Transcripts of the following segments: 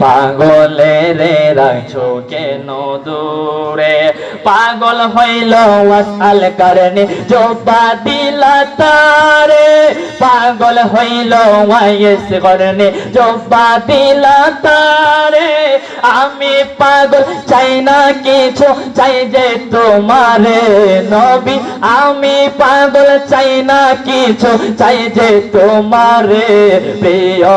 পাগলে রে রাখছো কেন দূরে পাগল হইল ওয়াসাল কারণে দিলা তারে। পাগল হইল ওয়াইস কারণে জোবা দিলা তারে। আমি পাগল, চাই না কিছু, চাই যে তোমারে নবী। আমি পাগল, চাই না কিছু, চাই যে তোমারে প্রিয়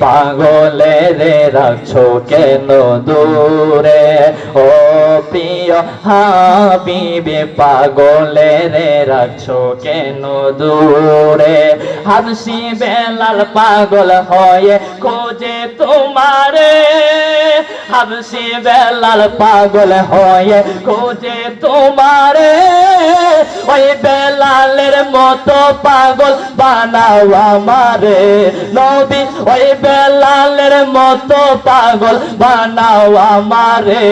পাগলে রে, রাখছো কেন দূরে? ও প্রিয় হাবিবে পাগলে রে, রাখছো কেন দূরে? হাবসি বেলাল পাগল হয়ে খোঁজে তোমারে। হাবসি বেলাল পাগল হয়ে খোঁজে তোমারে। ওই বেলালের মতো পাগল বানাও আমারে। নবী ওই বেলালের মতো পাগল বানাও আমারে।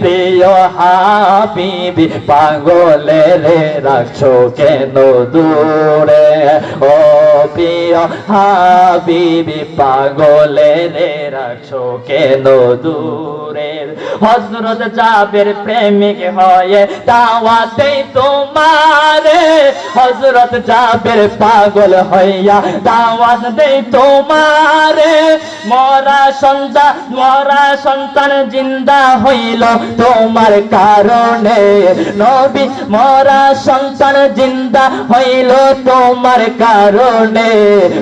প্রিয় হাবিবি পাগলে রে রাখছো কেন দূরে? ও প্রিয় হাবিবি পাগলে রে রাখছো কেন দূরে? হজরত জাবের প্রেমিক হয়ে দাওয়াতে তোমারে হজরত জাবের পাগল হইয়া দাওয়াত দে তোমারে। মরা সন্তান মরা সন্তান জিন্দা হইল তোমার কারণে। নবী, মরা সন্তান জিন্দা হইল তোমার কারণে।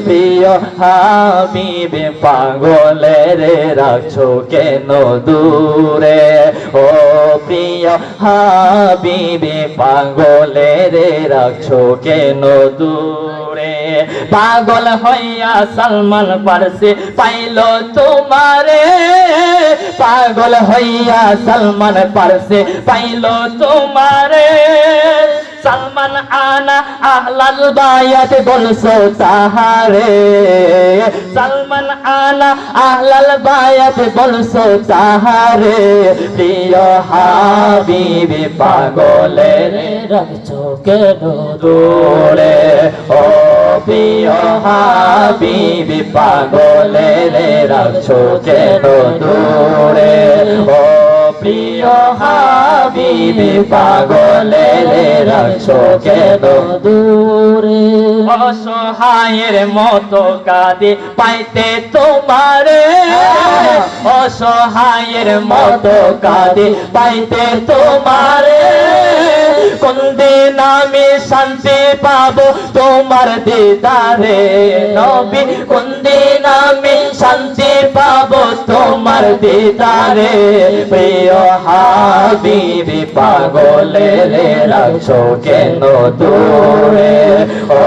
প্রিয় হাবিবে পাগলে রে রাখছো কেন দূরে? ও প্রিয় হাবিবে পাগলে রে রাখছো কেন দূরে? পাগল হইয়া সালমান পারসে পাইল তোমারে। পাগল হইয়া সালমান পারসে পাইল তোমারে। সালমান আনা আহলাল বায়াত বলছো তাহারে। সালমান আনা আহলাল বায়াত বলছো তাহারে। প্রিয় হাবিবি পাগলে রাখছো কেন দূরে ও প্রিয় হাবিবি পাগলে রাখছো কেন দূরে ও প্রিয় হাবিবি পাগলে রে রাখছো কেন দূরে? অসহায়ের মতো কাঁদে পাইতে তোমারে। অসহায়ের মতো কাঁদে পাইতে তোমারে। কোন দিন শান্তি পাবো তোমার দিদারে। নবী, কোন তোমার দিদারে, প্রিয় হাবিবি পাগলে রে রাখছো কেন দূরে? ও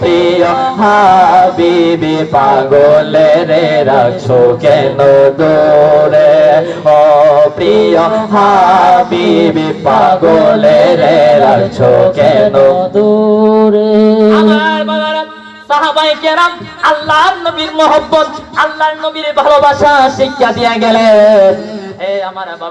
প্রিয় হাবিবি পাগলে রে রাখছো কেন দূরে? ও প্রিয় হাবিবি পাগলে রে রাখছো কেন দূরে? সাহাবাই কেরাম আল্লাহর নবীর মোহব্বত আল্লাহর নবীর ভালোবাসা শিক্ষা দিয়ে গেলেন। হে আমার বাবা